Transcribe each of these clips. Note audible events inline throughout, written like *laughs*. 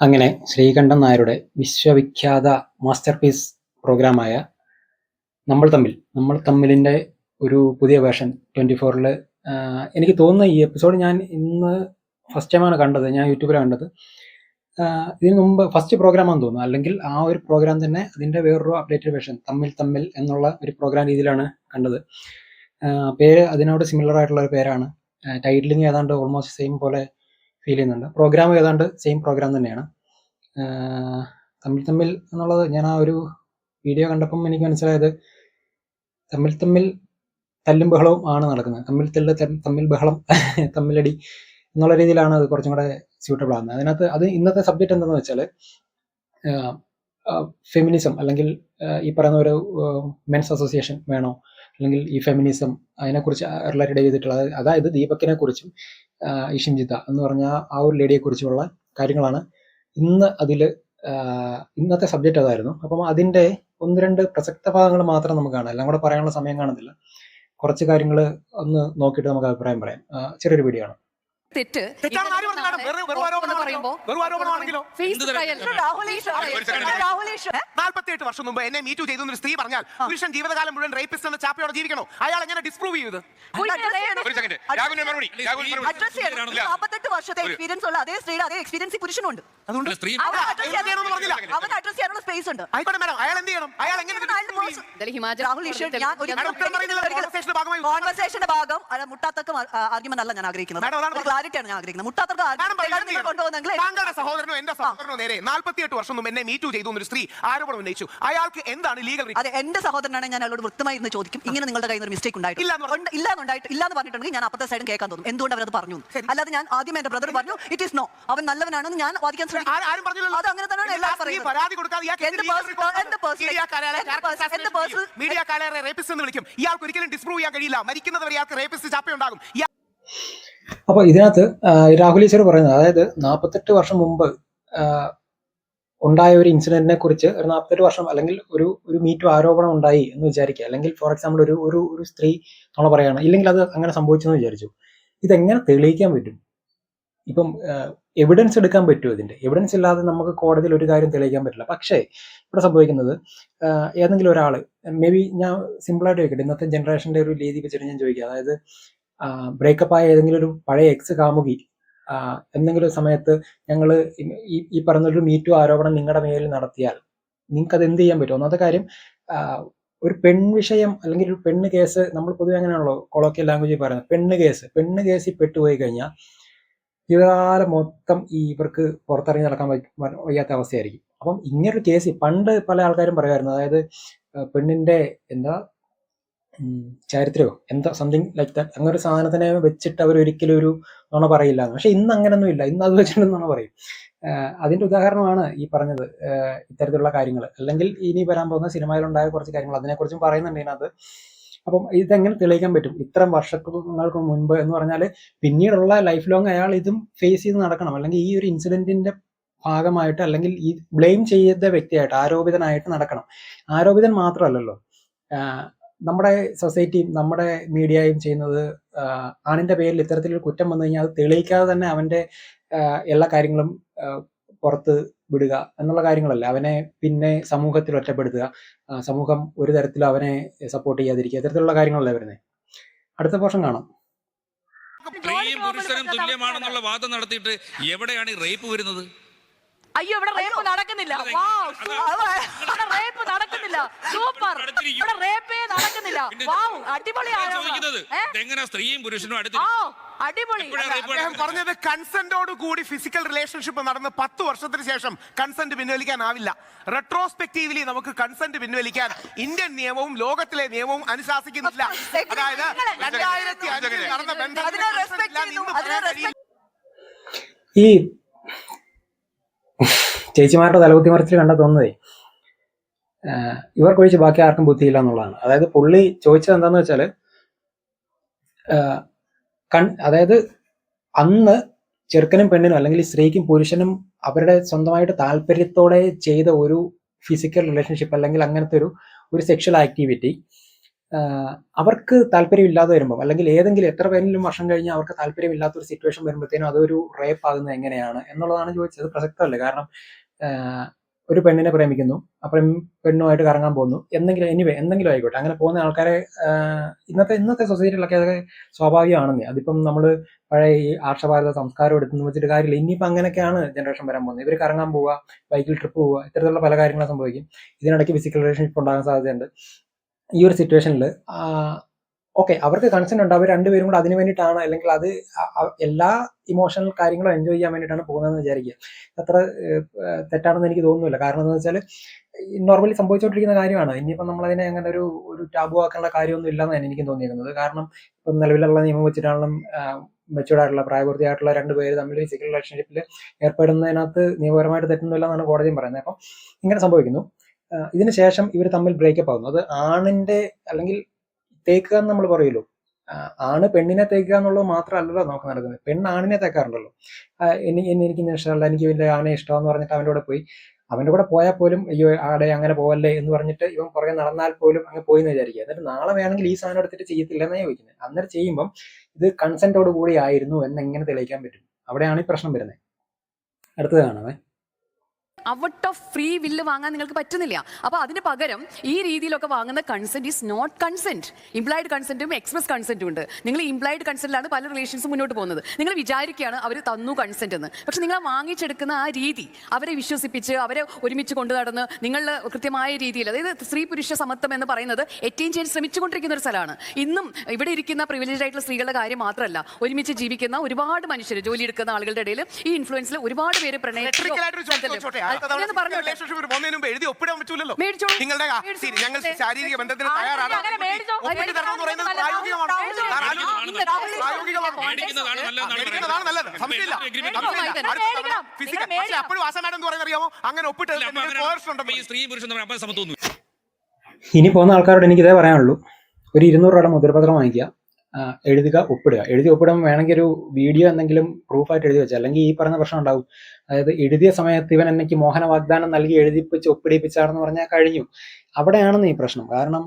അങ്ങനെ ശ്രീകണ്ഠൻ നായരുടെ വിശ്വവിഖ്യാത master piece പ്രോഗ്രാമായ നമ്മൾ തമ്മിൽ നമ്മൾ തമ്മിലിന്റെ ഒരു പുതിയ വേർഷൻ ട്വന്റി ഫോറിൽ എനിക്ക് തോന്നുന്ന ഈ എപ്പിസോഡ് ഞാൻ ഇന്ന് ഫസ്റ്റ് ടൈമാണ് കണ്ടത് ഞാൻ യൂട്യൂബിലാണ് കണ്ടത്. ഇതിനു മുമ്പ് ഫസ്റ്റ് പ്രോഗ്രാമാണെന്ന് തോന്നുന്നു. അല്ലെങ്കിൽ ആ ഒരു പ്രോഗ്രാം തന്നെ അതിന്റെ വേറൊരു അപ്ഡേറ്റഡ് വേർഷൻ തമ്മിൽ തമ്മിൽ എന്നുള്ള ഒരു പ്രോഗ്രാം രീതിയിലാണ് കണ്ടത്. പേര് അതിനോട് സിമിലർ ആയിട്ടുള്ള ഒരു പേരാണ്. ടൈറ്റിലിംഗ് ഏതാണ്ട് ഓൾമോസ്റ്റ് സെയിം പോലെ ഫീൽ ചെയ്യുന്നുണ്ട്. പ്രോഗ്രാം ഏതാണ്ട് സെയിം പ്രോഗ്രാം തന്നെയാണ്. തമ്മിൽ തമ്മിൽ എന്നുള്ളത് ഞാൻ ആ ഒരു വീഡിയോ കണ്ടപ്പം എനിക്ക് മനസ്സിലായത് തമ്മിൽ തമ്മിൽ തല്ലും ബഹളവും ആണ് നടക്കുന്നത്. തമ്മിൽ തല്ല് തമ്മിൽ ബഹളം *laughs* തമ്മിലടി എന്നുള്ള രീതിയിലാണ് അത് കുറച്ചും കൂടെ സ്യൂട്ടബിൾ ആകുന്നത്. അതിനകത്ത് അത് ഇന്നത്തെ സബ്ജക്റ്റ് എന്താണെന്ന് വെച്ചാൽ ഫെമിനിസം അല്ലെങ്കിൽ ഈ പറയുന്ന ഒരു മെൻസ് അസോസിയേഷൻ വേണോ? അല്ലെങ്കിൽ ഈ ഫെമിനിസം അതിനെക്കുറിച്ച് റിലേറ്റഡ് ചെയ്തിട്ടുള്ള അതായത് അതായത് ദീപക്കിനെ കുറിച്ചും ഇഷിൻജിത എന്ന് പറഞ്ഞ ആ ഒരു ലേഡിയെ കുറിച്ചുള്ള കാര്യങ്ങളാണ്. ഇന്ന് അതിൽ ഇന്നത്തെ സബ്ജക്റ്റ് അതായിരുന്നു. അപ്പം അതിന്റെ ഒന്ന് രണ്ട് പ്രസക്ത ഭാഗങ്ങൾ മാത്രം നമുക്ക് കാണാം. എല്ലാം കൂടെ പറയാനുള്ള സമയം കാണുന്നില്ല. കുറച്ച് കാര്യങ്ങൾ ഒന്ന് നോക്കിയിട്ട് നമുക്ക് അഭിപ്രായം പറയാം. ചെറിയൊരു വീഡിയോ ആണ്. തെറ്റ്. നാൽപ്പത്തിയെട്ട് വർഷം മുമ്പ് എന്നെ മീറ്റു ചെയ്തു ഒരു സ്ത്രീ പറഞ്ഞാൽ പുരുഷൻ ജീവിതകാലം മുഴുവൻ റേപ്പിസ്റ്റ് എന്ന ചാപ്പയോടെ ജീവിക്കണോ? അയാൾ എങ്ങനെ ഡിസ്പ്രൂവ് ചെയ്ത്. നാൽപ്പത്തെട്ട് വർഷത്തെ എക്സ്പീരിയൻസ് ഉള്ള അതേ സ്ത്രീയുടെ അതേ എക്സ്പീരിയൻസ് പുരുഷനുണ്ട് അതുകൊണ്ട് സ്ത്രീ അവൻ അഡ്രസ് പറഞ്ഞില്ല. അവൻ അഡ്രസ് ചെയ്യാനുള്ള സ്പേസ് ഉണ്ട്. ആയിക്കോട്ടെ മാഡം അയാൾ എന്ത് ചെയ്യണം? അയാൾ എങ്ങനെ കോൺവെർസേഷന്റെ ഭാഗം മുട്ടാത്തക്ക ആർഗ്യുമെന്റ് അല്ല ഞാൻ ആഗ്രഹിക്കുന്നത്. ക്ലാരിറ്റിയാണ് ഞാൻ ആഗ്രഹിക്കുന്നത്. മുട്ടാത്തക്ക കൊണ്ടുപോകുന്നെങ്കിൽ താങ്കളുടെ സഹോദരനോ എന്റെ സഹോദരനോ നേരെ നാൽപ്പത്തിയെട്ട് വർഷം മുമ്പ് എന്നെ മീറ്റു ചെയ്തു ഒരു സ്ത്രീ ആരോപണം ഉന്നയിച്ചു. അയാൾക്ക് എന്താണ് ലീഗൽ അതെ എന്റെ സഹോദരനാണ് ഞാൻ അയാളോട് വൃത്തമായി ഇന്ന് ചോദിക്കും. ഇങ്ങനെ നിങ്ങളുടെ കയ്യിൽ ഒരു മിസ്റ്റേക്ക് ഉണ്ടായിട്ട്? ഇല്ല എന്നുണ്ടായിട്ട് ഇല്ല എന്ന് പറഞ്ഞിട്ടുണ്ടെങ്കിൽ ഞാൻ അപ്പത്തെ സൈഡും കേൾക്കാൻ തോന്നും. എന്തുകൊണ്ട് അവരത് പറഞ്ഞു. അല്ലാതെ ഞാൻ ആദ്യം എന്റെ ബ്രദർ പറഞ്ഞു ഇറ്റ് ഈസ് നോ അവൻ നല്ലവനാണെന്ന് ഞാൻ വാദിക്കാൻ ശ്രമിക്കും. അത് അങ്ങനെ തന്നെയാണ് പറയുന്നത്. ഇയാൾക്ക് ഒരിക്കലും ഡിസ്പ്രൂവ് ചെയ്യാൻ കഴിയില്ല. മരിക്കുന്നത് വരെ ഇയാൾക്ക് റേപ്പിസ്റ്റ് ചാപ്പയുണ്ടാകും അപ്പോൾ ഇതിനകത്ത് രാഹുൽ ഈശ്വർ പറയുന്നത് അതായത് നാൽപ്പത്തെട്ട് വർഷം മുമ്പ് ഉണ്ടായ ഒരു ഇൻസിഡന്റിനെ കുറിച്ച് ഒരു നാൽപ്പത്തെട്ട് വർഷം അല്ലെങ്കിൽ ഒരു ഒരു മീറ്റു ആരോപണം ഉണ്ടായി എന്ന് വിചാരിക്കുക. അല്ലെങ്കിൽ ഫോർ എക്സാമ്പിൾ ഒരു ഒരു ഒരു സ്ത്രീ നമ്മൾ പറയുകയാണ്. ഇല്ലെങ്കിൽ അത് അങ്ങനെ സംഭവിച്ചെന്ന് വിചാരിച്ചു. ഇതെങ്ങനെ തെളിയിക്കാൻ പറ്റും? ഇപ്പം എവിഡൻസ് എടുക്കാൻ പറ്റുമോ ഇതിന്റെ എവിഡൻസ് ഇല്ലാതെ നമുക്ക് കോടതിയിൽ ഒരു കാര്യം തെളിയിക്കാൻ പറ്റില്ല. പക്ഷേ ഇവിടെ സംഭവിക്കുന്നത് ഏതെങ്കിലും ഒരാൾ മേ ബി ഞാൻ സിമ്പിളായിട്ട് ചോദിക്കട്ടെ. ഇന്നത്തെ ജനറേഷന്റെ ഒരു രീതി വെച്ചിട്ട് ഞാൻ ചോദിക്കുക അതായത് ബ്രേക്കപ്പ് ആയ ഏതെങ്കിലും ഒരു പഴയ എക്സ് കാമുകി എന്തെങ്കിലും സമയത്ത് ഞങ്ങൾ ഈ ഈ പറഞ്ഞ ഒരു മീറ്റു ആരോപണം നിങ്ങളുടെ മേലിൽ നടത്തിയാൽ നിങ്ങൾക്ക് അത് എന്ത് ചെയ്യാൻ പറ്റും? ഒന്നാമത്തെ കാര്യം ഒരു പെൺ വിഷയം അല്ലെങ്കിൽ ഒരു പെണ്ണ് കേസ് നമ്മൾ പൊതുവെ അങ്ങനെയാണല്ലോ കൊളോക്കിയൽ ലാംഗ്വേജിൽ പറയുന്നത്. പെണ്ണ് കേസ് പെണ്ണ് കേസിൽ പെട്ടുപോയി കഴിഞ്ഞാൽ ജീവിതകാലം മൊത്തം ഈ ഇവർക്ക് പുറത്തിറങ്ങി നടക്കാൻ വയ്യാത്ത അവസ്ഥയായിരിക്കും. അപ്പം ഇങ്ങനൊരു കേസ് പണ്ട് പല ആൾക്കാരും പറയുമായിരുന്നു. അതായത് പെണ്ണിന്റെ എന്താ ചാരിത്രമോ എന്താ സംതിങ് ലൈക്ക് ദാറ്റ് അങ്ങനെ ഒരു സാധനത്തിനെ വെച്ചിട്ട് അവർ ഒരിക്കലും ഒരു നുണ പറയില്ല പക്ഷെ ഇന്ന് അങ്ങനൊന്നും ഇല്ല. ഇന്ന് അത് വെച്ചിട്ട് നുണ പറയും. അതിന്റെ ഉദാഹരണമാണ് ഈ പറഞ്ഞത് ഇത്തരത്തിലുള്ള കാര്യങ്ങൾ അല്ലെങ്കിൽ ഇനി വരാൻ പോകുന്ന സിനിമയിലുണ്ടായ കുറച്ച് കാര്യങ്ങൾ അതിനെക്കുറിച്ചും പറയുന്നുണ്ട് ഇതിനകത്ത്. അപ്പം ഇതെങ്ങനെ തെളിയിക്കാൻ പറ്റും? ഇത്രയും വർഷങ്ങൾക്ക് മുൻപ് എന്ന് പറഞ്ഞാൽ പിന്നീടുള്ള ലൈഫ് ലോങ് അയാൾ ഇതും ഫേസ് ചെയ്ത് നടക്കണം. അല്ലെങ്കിൽ ഈ ഒരു ഇൻസിഡന്റിന്റെ ഭാഗമായിട്ട് അല്ലെങ്കിൽ ഈ ബ്ലെയിം ചെയ്ത വ്യക്തിയായിട്ട് ആരോപിതനായിട്ട് നടക്കണം. ആരോപിതൻ മാത്രമല്ലല്ലോ. നമ്മുടെ സൊസൈറ്റിയും നമ്മുടെ മീഡിയയും ചെയ്യുന്നത് ആണിന്റെ പേരിൽ ഇത്തരത്തിലൊരു കുറ്റം വന്നു കഴിഞ്ഞാൽ അത് തെളിയിക്കാതെ തന്നെ അവന്റെ എല്ലാ കാര്യങ്ങളും പുറത്ത് വിടുക എന്നുള്ള കാര്യങ്ങളല്ല. അവനെ പിന്നെ സമൂഹത്തിൽ ഒറ്റപ്പെടുത്തുക. സമൂഹം ഒരു തരത്തിലും അവനെ സപ്പോർട്ട് ചെയ്യാതിരിക്കുക. ഇത്തരത്തിലുള്ള കാര്യങ്ങളല്ലേ വരുന്നത് അടുത്ത പോർഷൻ കാണാം. സ്ത്രീയും പുരുഷനും തുല്യമാണെന്നുള്ള വാദം നടത്തിയിട്ട് എവിടെയാണ് ഈ റേപ്പ് വരുന്നത്? അയ്യോ ഇവിടെ റേപ്പ് നടക്കുന്നില്ല. വാവ്. ഇവിടെ റേപ്പ് നടക്കുന്നില്ല. സൂപ്പർ. ഇവിടെ റേപ്പേ നടക്കുന്നില്ല. വാവ് അടിപൊളി ഞാൻ ചോദിക്കുന്നത്. ഏ? സ്ത്രീയും പുരുഷനും അടുത്ത് അടിപൊളി. അദ്ദേഹം? പറഞ്ഞത് കൺസെന്റോട് കൂടി ഫിസിക്കൽ റിലേഷൻഷിപ്പ് നടന്ന് പത്ത് വർഷത്തിന് ശേഷം കൺസെന്റ് പിൻവലിക്കാനാവില്ല. റെട്രോസ്പെക്റ്റീവ്ലി നമുക്ക് കൺസെന്റ് പിൻവലിക്കാൻ ഇന്ത്യൻ നിയമവും ലോകത്തിലെ നിയമവും അനുശാസിക്കുന്നില്ല. അതായത് രണ്ടായിരത്തി അഞ്ചിൽ നടന്ന respect ഈ ചേച്ചിമാരുടെ തലകുത്തി മറിച്ചിൽ കണ്ട തോന്നുന്നതേ. ഇവർക്കൊഴിച്ച് ബാക്കി ആർക്കും ബുദ്ധിയില്ല എന്നുള്ളതാണ്. അതായത് പുള്ളി ചോദിച്ചത് എന്താന്ന് വെച്ചാൽ കൺ അതായത് അന്ന് ചെറുക്കനും പെണ്ണിനും അല്ലെങ്കിൽ സ്ത്രീക്കും പുരുഷനും അവരുടെ സ്വന്തമായിട്ട് താല്പര്യത്തോടെ ചെയ്ത ഒരു ഫിസിക്കൽ റിലേഷൻഷിപ്പ് അല്ലെങ്കിൽ അങ്ങനത്തെ ഒരു ഒരു സെക്ഷൽ ആക്ടിവിറ്റി അവർക്ക് താല്പര്യമില്ലാതെ വരുമ്പോൾ അല്ലെങ്കിൽ ഏതെങ്കിലും എത്ര പേരിലും വർഷം കഴിഞ്ഞ് അവർക്ക് താല്പര്യമില്ലാത്ത ഒരു സിറ്റുവേഷൻ വരുമ്പോഴത്തേനും അതൊരു റേപ്പ് ആകുന്നത് എങ്ങനെയാണ് എന്നുള്ളതാണ് ചോദിച്ചത്. പ്രസക്തമല്ല. കാരണം ഒരു പെണ്ണിനെ പ്രേമിക്കുന്നു. അപ്പം പെണ്ണുമായിട്ട് കറങ്ങാൻ പോകുന്നു. എന്തെങ്കിലും എനിവേ എന്തെങ്കിലും ആയിക്കോട്ടെ. അങ്ങനെ പോകുന്ന ആൾക്കാരെ ഇന്നത്തെ ഇന്നത്തെ സൊസൈറ്റിയിലൊക്കെ അതൊക്കെ സ്വാഭാവികമാണെന്നേ. അതിപ്പം നമ്മൾ പഴയ ഈ ആർഷഭാരത സംസ്കാരം എടുത്തെന്ന് വെച്ചിട്ട് കാര്യമില്ല. ഇനിയിപ്പോൾ അങ്ങനെയൊക്കെയാണ് ജനറേഷൻ വരാൻ പോകുന്നത്. ഇവർ കറങ്ങാൻ പോവുക ബൈക്കിൽ ട്രിപ്പ് പോവുക ഇത്തരത്തിലുള്ള പല കാര്യങ്ങളും സംഭവിക്കും. ഇതിനിടയ്ക്ക് ഫിസിക്കൽ റിലേഷൻഷിപ്പ് ഉണ്ടാകാൻ സാധ്യതയുണ്ട്. ഈ ഒരു സിറ്റുവേഷനിൽ ഓക്കെ അവർക്ക് കൺസെന്റ് ഉണ്ട്. അവർ രണ്ടുപേരും കൂടെ അതിന് വേണ്ടിയിട്ടാണ് അല്ലെങ്കിൽ അത് എല്ലാ ഇമോഷണൽ കാര്യങ്ങളും എൻജോയ് ചെയ്യാൻ വേണ്ടിയിട്ടാണ് പോകുന്നതെന്ന് വിചാരിക്കുക. അത്ര തെറ്റാണെന്ന് എനിക്ക് തോന്നുന്നില്ല. കാരണം എന്താണെന്ന് വെച്ചാൽ നോർമലി സംഭവിച്ചുകൊണ്ടിരിക്കുന്ന കാര്യമാണ്. ഇനിയിപ്പോൾ നമ്മളതിനെ അങ്ങനെ ഒരു ഒരു ടാബു ആക്കേണ്ട കാര്യമൊന്നും ഇല്ലെന്നാണ് എനിക്ക് തോന്നിയിരിക്കുന്നത് കാരണം ഇപ്പം നിലവിലുള്ള നിയമം വെച്ചിട്ടാണെങ്കിലും മെച്ചൂർഡായിട്ടുള്ള പ്രായപൂർത്തിയായിട്ടുള്ള രണ്ട് പേര് തമ്മിൽ ഫിസിക്കൽ റിലേഷൻഷിപ്പിൽ ഏർപ്പെടുന്നതിനകത്ത് നിയമപരമായിട്ട് തെറ്റൊന്നുമില്ല എന്നാണ് കോടതിയും പറയുന്നത്. അപ്പം ഇങ്ങനെ സംഭവിക്കുന്നു. ആഹ് ഇതിന് ശേഷം ഇവർ തമ്മിൽ ബ്രേക്കപ്പ് ആകുന്നു അത് ആണിന്റെ അല്ലെങ്കിൽ തേക്കുക എന്ന് നമ്മൾ പറയുമല്ലോ. ആണ് പെണ്ണിനെ തേക്കുക എന്നുള്ളത് മാത്രമല്ലല്ലോ നമുക്ക് നടക്കുന്നത്. പെണ്ണ് ആണിനെ തേക്കാറുണ്ടല്ലോ. എനി എനി- എനിക്ക് ഇഷ്ടമല്ല എനിക്ക് വലിയ ആണെ ഇഷ്ടമെന്ന് പറഞ്ഞിട്ട് അവന്റെ കൂടെ പോയി. അവന്റെ കൂടെ പോയാൽ പോലും അയ്യോ ആടെ അങ്ങനെ പോവല്ലേ എന്ന് പറഞ്ഞിട്ട് ഇവൻ പുറകെ നടന്നാൽ പോലും അങ്ങ് പോയി എന്ന് വിചാരിക്കുക. എന്നിട്ട് നാളെ വേണമെങ്കിൽ ഈ സാധനം എടുത്തിട്ട് ചെയ്യത്തില്ല എന്നാണ് ചോദിക്കുന്നത് അന്നേരം ചെയ്യുമ്പം ഇത് കൺസെന്റോട് കൂടി ആയിരുന്നു എന്ന് എങ്ങനെ തെളിയിക്കാൻ പറ്റും? അവിടെയാണ് ഈ പ്രശ്നം വരുന്നത് അടുത്തത് കാണാമേ ഔട്ട് ഓഫ് ഫ്രീ വില്ല് വാങ്ങാൻ നിങ്ങൾക്ക് പറ്റുന്നില്ല. അപ്പൊ അതിന് പകരം ഈ രീതിയിലൊക്കെ വാങ്ങുന്ന consent is not consent implied കൺസെന്റും express കൺസെന്റും ഉണ്ട്. നിങ്ങൾ ഇംപ്ലൈഡ് കൺസെന്റിലാണ് പല റിലേഷൻസും മുന്നോട്ട് പോകുന്നത്. നിങ്ങൾ വിചാരിക്കുകയാണ് അവർ തന്നു കൺസെന്റ് എന്ന്. പക്ഷെ നിങ്ങൾ വാങ്ങിച്ചെടുക്കുന്ന ആ രീതി അവരെ വിശ്വസിപ്പിച്ച് അവരെ ഒരുമിച്ച് കൊണ്ടു നടന്ന് നിങ്ങൾ കൃത്യമായ രീതിയിൽ അതായത് സ്ത്രീ പുരുഷ സമത്വം എന്ന് പറയുന്നത് എറ്റെയിൻ ചെയ്യാൻ ശ്രമിച്ചുകൊണ്ടിരിക്കുന്ന ഒരു സ്ഥലമാണ്. ഇന്നും ഇവിടെ ഇരിക്കുന്ന പ്രിവിലേജ് ആയിട്ടുള്ള സ്ത്രീകളുടെ കാര്യം മാത്രമല്ല ഒരുമിച്ച് ജീവിക്കുന്ന ഒരുപാട് മനുഷ്യർ ജോലി എടുക്കുന്ന ആളുകളുടെ ഇടയിൽ ഈ ഇൻഫ്ലുവൻസിൽ ഒരുപാട് പേര് Electrical പോകുന്നതിന് മുമ്പ് എഴുതി ഒപ്പിടാൻ പറ്റൂലല്ലോ മേടിച്ചോളൂ. നിങ്ങളുടെ ആ, മേടിച്ചോ. ശരി, ഞങ്ങൾ ശാരീരിക ബന്ധത്തിന് ആ, തയ്യാറാണ് അങ്ങനെ മേടിച്ചോ. ഒപ്പിട്ട് തരണം എന്ന് പറയുന്നത്. പ്രായോഗികമാണ് മേടിച്ചോ. പ്രായോഗികമാണ്. പ്രായോഗികമാണ്. മേടിക്കുന്നതാണ് നല്ലതെന്നാണ് മേടിക്കുന്നതാണ് നല്ലത് സംശയമില്ല Agreement സംശയമില്ല. മേടിക്കണം. അടുത്ത തവണ മേടിക്കണം. physical. നിങ്ങൾ പക്ഷേ അപ്പോഴും എന്ന് പറയുന്നത് അറിയാമോ അങ്ങനെ ഒപ്പിട്ട് ഈ സ്ത്രീ പുരുഷൻ തമ്മിൽ അപ്പൊ സമത്വം ഇനി പോകുന്ന ആൾക്കാരോട് എനിക്ക് ഇതേ പറയാനുള്ളൂ ഒരു ഇരുന്നൂറ് രൂപയുടെ മുദ്രപത്രം വാങ്ങിക്കുക എഴുതുക ഒപ്പിടുക. എഴുതി ഒപ്പിടുമ്പോൾ വേണമെങ്കിൽ ഒരു വീഡിയോ എന്തെങ്കിലും പ്രൂഫായിട്ട് എഴുതി വെച്ചാൽ അല്ലെങ്കിൽ ഈ പറഞ്ഞ പ്രശ്നം ഉണ്ടാവും. അതായത് എഴുതിയ സമയത്ത് ഇവൻ എനിക്ക് മോഹന വാഗ്ദാനം നൽകി എഴുതിപ്പിച്ച് ഒപ്പിടിപ്പിച്ചാണെന്ന് പറഞ്ഞാൽ കഴിഞ്ഞു. അവിടെയാണെന്ന് ഈ പ്രശ്നം. കാരണം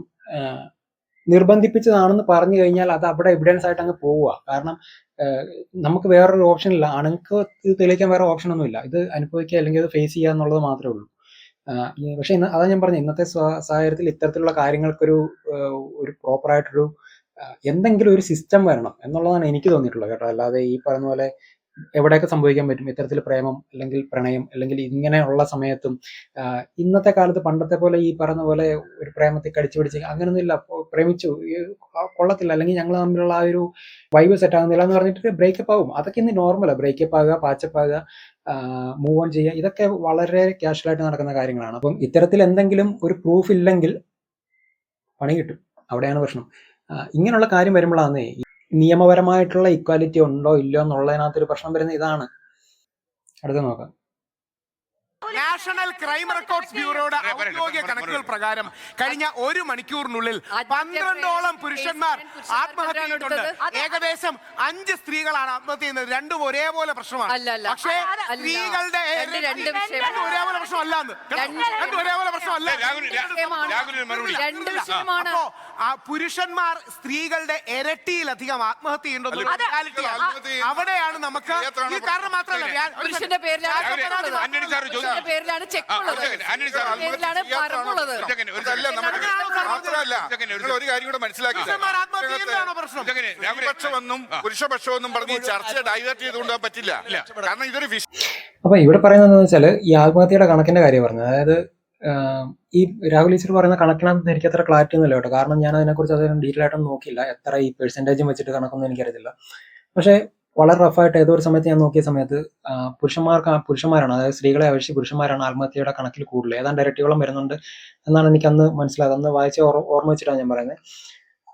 നിർബന്ധിപ്പിച്ചതാണെന്ന് പറഞ്ഞു കഴിഞ്ഞാൽ അത് അവിടെ എവിഡൻസ് ആയിട്ട് അങ്ങ് പോവുക. കാരണം നമുക്ക് വേറൊരു ഓപ്ഷൻ ഇല്ല. ആണുങ്ങൾക്ക് ഇത് തെളിയിക്കാൻ വേറെ ഓപ്ഷൻ ഒന്നുമില്ല ഇത് അനുഭവിക്കുക അല്ലെങ്കിൽ അത് ഫേസ് ചെയ്യുക എന്നുള്ളത് മാത്രമേ ഉള്ളൂ. പക്ഷേ ഇന്ന് അതാ ഞാൻ പറഞ്ഞു ഇന്നത്തെ സാഹചര്യത്തിൽ ഇത്തരത്തിലുള്ള കാര്യങ്ങൾക്കൊരു ഒരു പ്രോപ്പറായിട്ടൊരു എന്തെങ്കിലും ഒരു സിസ്റ്റം വരണം എന്നുള്ളതാണ് എനിക്ക് തോന്നിയിട്ടുള്ളത് കേട്ടോ. അല്ലാതെ ഈ പറയുന്ന പോലെ എവിടെയൊക്കെ സംഭവിക്കാൻ പറ്റും ഇത്തരത്തിൽ പ്രേമം അല്ലെങ്കിൽ പ്രണയം അല്ലെങ്കിൽ ഇങ്ങനെയുള്ള സമയത്തും ഇന്നത്തെ കാലത്ത് പണ്ടത്തെ പോലെ ഈ പറയുന്ന പോലെ ഒരു പ്രേമത്തെ കടിച്ചു പിടിച്ച് അങ്ങനെയൊന്നും ഇല്ല. ഇപ്പൊ പ്രേമിച്ചു കൊള്ളത്തില്ല. അല്ലെങ്കിൽ ഞങ്ങൾ തമ്മിലുള്ള ആ ഒരു വൈബ് സെറ്റ് ആകുന്നില്ല എന്ന് പറഞ്ഞിട്ട് ബ്രേക്കപ്പ് ആകും അതൊക്കെ ഇന്ന് നോർമലാണ് ബ്രേക്കപ്പ് ആകുക പാച്ചപ്പ് ആകുക മൂവ് ഓൺ ചെയ്യുക ഇതൊക്കെ വളരെ ക്യാഷ്വലായിട്ട് നടക്കുന്ന കാര്യങ്ങളാണ്. അപ്പം ഇത്തരത്തിൽ എന്തെങ്കിലും ഒരു പ്രൂഫ് ഇല്ലെങ്കിൽ പണി കിട്ടും. അവിടെയാണ് പ്രശ്നം. ഇങ്ങനെയുള്ള കാര്യം വരുമ്പോഴാണ് നിയമപരമായിട്ടുള്ള ഇക്വാലിറ്റി ഉണ്ടോ ഇല്ലയോ എന്നുള്ളതിനകത്തൊരു പ്രശ്നം വരുന്ന ഇതാണ്. അടുത്ത നോക്കാം. നാഷണൽ ക്രൈം റെക്കോർഡ്സ് ബ്യൂറോയുടെ ഔദ്യോഗിക കണക്കുകൾ പ്രകാരം കഴിഞ്ഞ ഒരു മണിക്കൂറിനുള്ളിൽ പന്ത്രണ്ടോളം പുരുഷന്മാർ ആത്മഹത്യ ചെയ്തിട്ടുണ്ട് ഏകദേശം അഞ്ച് സ്ത്രീകളാണ് ആത്മഹത്യ ചെയ്യുന്നത്. രണ്ടും ഒരേപോലെ പ്രശ്നമാണ്. പക്ഷേ സ്ത്രീകളുടെ ഒരേപോലെ പ്രശ്നമല്ല എന്ന്. രണ്ട് രണ്ടും ഒരേപോലെ പ്രശ്നമല്ല. അപ്പോ പുരുഷന്മാർ സ്ത്രീകളുടെ ഇരട്ടിയിലധികം ആത്മഹത്യ ചെയ്യേണ്ടത് അവിടെയാണ് നമുക്ക് ഈ കാരണം മാത്രമല്ല പേരിലാണ് ചെക്ക് ഉള്ളത്. പേരിലാണ് പറമ്പുള്ളത് ഒരു കാര്യം കൂടെ മനസ്സിലാക്കി. സ്ത്രീപക്ഷമെന്നും പുരുഷപക്ഷമെന്നും പറഞ്ഞ് ചർച്ച ഡൈവേർട്ട് ചെയ്തുകൊണ്ട് പറ്റില്ല. കാരണം ഇതൊരു അപ്പൊ ഇവിടെ പറയുന്നത് വെച്ചാൽ വെച്ചാൽ ഈ ആത്മഹത്യയുടെ കണക്കിന്റെ കാര്യം പറഞ്ഞത്. അതായത് ഈ രാഹുൽ ഈശ്വർ പറയുന്ന കണക്കിനകത്ത് എനിക്ക് അത്ര ക്ലാരിറ്റി ഒന്നുമില്ല കേട്ടോ. കാരണം ഞാൻ അതിനെക്കുറിച്ച് അധികം ഡീറ്റെയിൽ ആയിട്ടൊന്നും നോക്കിയില്ല. എത്ര ഈ പെർസെന്റേജും വെച്ചിട്ട് കണക്കൊന്നും എനിക്കറിയത്തില്ല. പക്ഷേ വളരെ റഫായിട്ട് ഏതോ ഒരു സമയത്ത് ഞാൻ നോക്കിയ സമയത്ത് പുരുഷന്മാർക്ക് പുരുഷന്മാരാണ് അതായത് സ്ത്രീകളെ അപേക്ഷിച്ച് പുരുഷന്മാരാണ് ആത്മഹത്യയുടെ കണക്കിൽ കൂടുതൽ. ഏതാണ്ട് ഇരട്ടിയോളം വരുന്നുണ്ട് എന്നാണ് എനിക്ക് അന്ന് മനസ്സിലായത്. അന്ന് വായിച്ച ഓർ- ഓർമ്മ വെച്ചിട്ടാണ് ഞാൻ പറയുന്നത്.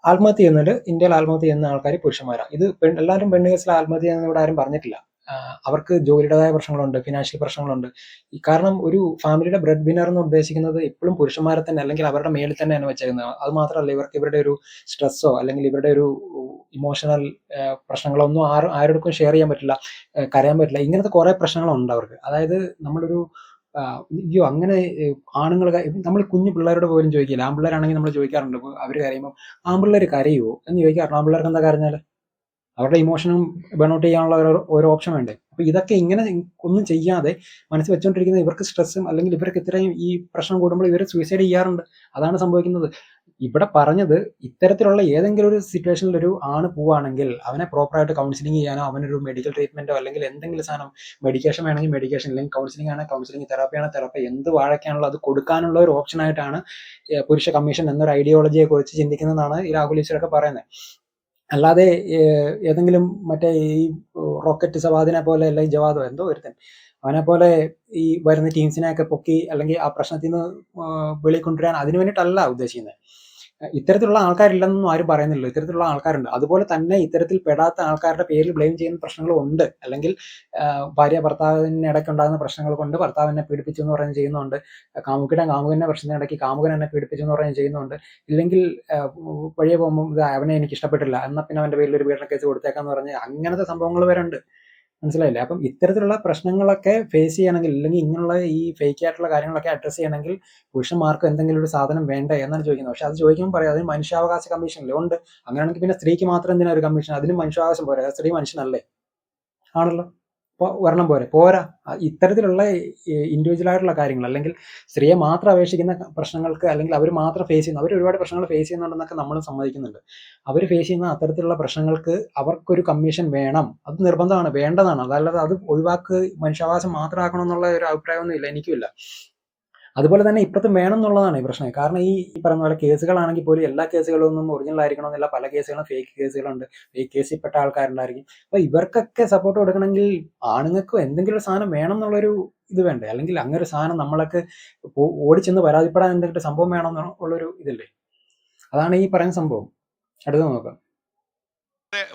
ആത്മഹത്യ ചെയ്യുന്നുണ്ട് ഇന്ത്യയിൽ ആത്മഹത്യ ചെയ്യുന്ന ആൾക്കാർ പുരുഷന്മാരാണ്. ഇത് പെൺ എല്ലാവരും പെണ്ണ് കേസിൽ ആത്മഹത്യ ചെയ്യുന്ന ആരും പറഞ്ഞിട്ടില്ല. അവർക്ക് ജോലിയുടേതായ പ്രശ്നങ്ങളുണ്ട് ഫിനാൻഷ്യൽ പ്രശ്നങ്ങളുണ്ട്. കാരണം ഒരു ഫാമിലിയുടെ ബ്രെഡ് വിന്നർ എന്ന് ഉദ്ദേശിക്കുന്നത് എപ്പോഴും പുരുഷന്മാരെ തന്നെ അല്ലെങ്കിൽ അവരുടെ മേളിൽ തന്നെയാണ് വെച്ചേക്കുന്നത് അത് മാത്രമല്ല ഇവർക്ക് ഇവരുടെ ഒരു സ്ട്രെസ്സോ അല്ലെങ്കിൽ ഇവരുടെ ഒരു ഇമോഷണൽ പ്രശ്നങ്ങളോ ഒന്നും ആരും ആരോടും ഷെയർ ചെയ്യാൻ പറ്റില്ല കരയാൻ പറ്റില്ല. ഇങ്ങനത്തെ കുറേ പ്രശ്നങ്ങളുണ്ട് അവർക്ക്. അതായത് നമ്മളൊരു അയ്യോ അങ്ങനെ ആണുങ്ങൾ നമ്മൾ കുഞ്ഞു പിള്ളേരോട് പോലും ചോദിക്കില്ല. ആൺപിള്ളേരാണെങ്കിൽ നമ്മൾ ചോദിക്കാറുണ്ട് അവർ കരയുമ്പോൾ ആൺപിള്ളേർ കരയുമോ എന്ന് ചോദിക്കാറുണ്ട്. ആൺപിള്ളേർക്ക് എന്താ കരഞ്ഞാൽ അവരുടെ ഇമോഷനും ബേണൗട്ട് ചെയ്യാനുള്ള ഒരു ഓപ്ഷൻ വേണ്ടേ? അപ്പോൾ ഇതൊക്കെ ഇങ്ങനെ ഒന്നും ചെയ്യാതെ മനസ്സിൽ വെച്ചുകൊണ്ടിരിക്കുന്ന ഇവർക്ക് സ്ട്രെസ്സും അല്ലെങ്കിൽ ഇവർക്ക് ഇത്രയും ഈ പ്രശ്നം കൂടുമ്പോൾ ഇവർ സൂയിസൈഡ് ചെയ്യാറുണ്ട്. അതാണ് സംഭവിക്കുന്നത്. ഇവിടെ പറഞ്ഞത് ഇത്തരത്തിലുള്ള ഏതെങ്കിലും ഒരു സിറ്റുവേഷനിൽ ഒരു ആണ് പോവുകയാണെങ്കിൽ അവനെ പ്രോപ്പറായിട്ട് കൗൺസിലിംഗ് ചെയ്യാനോ അവനൊരു മെഡിക്കൽ ട്രീറ്റ്മെന്റോ അല്ലെങ്കിൽ എന്തെങ്കിലും സാധനം മെഡിക്കേഷൻ വേണമെങ്കിൽ മെഡിക്കേഷൻ അല്ലെങ്കിൽ കൗൺസിലിംഗ് ആണ് കൗൺസിലിംഗ് തെറാപ്പി ആണ് തെറാപ്പി എന്ത് വാഴക്കാണല്ലോ അത് കൊടുക്കാനുള്ള ഒരു ഓപ്ഷനായിട്ടാണ് പുരുഷ കമ്മീഷൻ എന്നൊരു ഐഡിയോളജിയെ കുറിച്ച് ചിന്തിക്കുന്നതെന്നാണ് ഈ രാഹുൽ ഈശ്വരൊക്കെ പറയുന്നത്. അല്ലാതെ ഏതെങ്കിലും മറ്റേ ഈ റോക്കറ്റ് സവാദിനെ പോലെ അല്ല ജവാദോ എന്തോ ഒരുത്തൻ. അവനെ പോലെ ഈ വരുന്ന ടീംസിനെയൊക്കെ പൊക്കി അല്ലെങ്കിൽ ആ പ്രശ്നത്തിൽ നിന്ന് വെളിയിൽ കൊണ്ടുവരാൻ അതിനു വേണ്ടിയിട്ടല്ല ഉദ്ദേശിക്കുന്നത്. ഇത്തരത്തിലുള്ള ആൾക്കാരില്ലെന്നൊന്നും ആരും പറയുന്നില്ല ഇത്തരത്തിലുള്ള ആൾക്കാരുണ്ട്. അതുപോലെ തന്നെ ഇത്തരത്തിൽ പെടാത്ത ആൾക്കാരുടെ പേരിൽ ബ്ലെയിം ചെയ്യുന്ന പ്രശ്നങ്ങളും ഉണ്ട്. അല്ലെങ്കിൽ ഭാര്യ ഭർത്താവിന് ഇടയ്ക്കുണ്ടാകുന്ന പ്രശ്നങ്ങൾ കൊണ്ട് ഭർത്താവിനെ പീഡിപ്പിച്ചു എന്ന് പറയുന്നത് ചെയ്യുന്നുണ്ട്. കാമുകിയുടെ കാമുകന്റെ പ്രശ്നത്തിനിടയ്ക്ക് കാമുകൻ എന്നെ പീഡിപ്പിച്ചു എന്ന് പറയുന്നത് ചെയ്യുന്നുണ്ട്. ഇല്ലെങ്കിൽ വഴിയെ പോകുമ്പോൾ അവനെ എനിക്ക് ഇഷ്ടപ്പെട്ടില്ല. എന്നാൽ പിന്നെ അവന്റെ പേരിൽ ഒരു പീഡന കേസ് കൊടുത്തേക്കാന്ന് പറഞ്ഞ് അങ്ങനത്തെ സംഭവങ്ങൾ വരെ ഉണ്ട്. മനസ്സിലായില്ലേ? അപ്പം ഇത്തരത്തിലുള്ള പ്രശ്നങ്ങളൊക്കെ ഫേസ് ചെയ്യണമെങ്കിൽ അല്ലെങ്കിൽ ഇങ്ങനെയുള്ള ഈ ഫേക്ക് ആയിട്ടുള്ള കാര്യങ്ങളൊക്കെ അഡ്രസ്സ് ചെയ്യണമെങ്കിൽ പുരുഷന്മാർക്ക് എന്തെങ്കിലും ഒരു സാധനം വേണ്ടേ എന്നാണ് ചോദിക്കുന്നത്. പക്ഷെ അത് ചോദിക്കുമ്പോൾ പറയാം അതിന് മനുഷ്യാവകാശ കമ്മീഷനിലെ ഉണ്ട്. അങ്ങനെയാണെങ്കിൽ പിന്നെ സ്ത്രീക്ക് മാത്രം എന്തിനാ ഒരു കമ്മീഷൻ അതിന് മനുഷ്യാവകാശം പോരാ. സ്ത്രീ മനുഷ്യനല്ലേ? ആണല്ലോ. ഒരെണ്ണം പോരെ. പോരാ. ഇത്തരത്തിലുള്ള ഇൻഡിവിജ്വൽ ആയിട്ടുള്ള കാര്യങ്ങൾ അല്ലെങ്കിൽ സ്ത്രീയെ മാത്രം അപേക്ഷിക്കുന്ന പ്രശ്നങ്ങൾക്ക് അല്ലെങ്കിൽ അവർ മാത്രം ഫേസ് ചെയ്യുന്ന അവർ ഒരുപാട് പ്രശ്നങ്ങൾ ഫേസ് ചെയ്യുന്നുണ്ടെന്നൊക്കെ നമ്മൾ സമ്മതിക്കുന്നുണ്ട്. അവർ ഫേസ് ചെയ്യുന്ന അത്തരത്തിലുള്ള പ്രശ്നങ്ങൾക്ക് അവർക്കൊരു കമ്മീഷൻ വേണം. അത് നിർബന്ധമാണ്. വേണ്ടതാണ്. അതല്ലാതെ അത് ഒഴിവാക്ക് മനുഷ്യാവകാശം മാത്രമാക്കണം എന്നുള്ള ഒരു അഭിപ്രായമൊന്നും ഇല്ല എനിക്കുമില്ല. അതുപോലെ തന്നെ ഇപ്പോഴത്തെ വേണം എന്നുള്ളതാണ് ഈ പ്രശ്നം. കാരണം ഈ പറഞ്ഞ പോലെ കേസുകളാണെങ്കിൽ പോലും എല്ലാ കേസുകളൊന്നും ഒറിജിനൽ ആയിരിക്കണമെന്നില്ല. പല കേസുകളും ഫേക്ക് കേസുകളുണ്ട്. ഫേക്ക് കേസിൽ പെട്ട ആൾക്കാരുണ്ടായിരിക്കും. അപ്പൊ ഇവർക്കൊക്കെ സപ്പോർട്ട് കൊടുക്കണമെങ്കിൽ ആണുങ്ങൾക്ക് എന്തെങ്കിലും ഒരു സാധനം വേണം എന്നുള്ളൊരു ഇത് വേണ്ടേ? അല്ലെങ്കിൽ അങ്ങനെ ഒരു സാധനം നമ്മളൊക്കെ ഓടിച്ചെന്ന് പരാതിപ്പെടാൻ എന്തെങ്കിലും സംഭവം വേണം എന്നുള്ളൊരു ഇതില്ലേ? അതാണ് ഈ പറയുന്ന സംഭവം. അടുത്ത് നോക്കാം.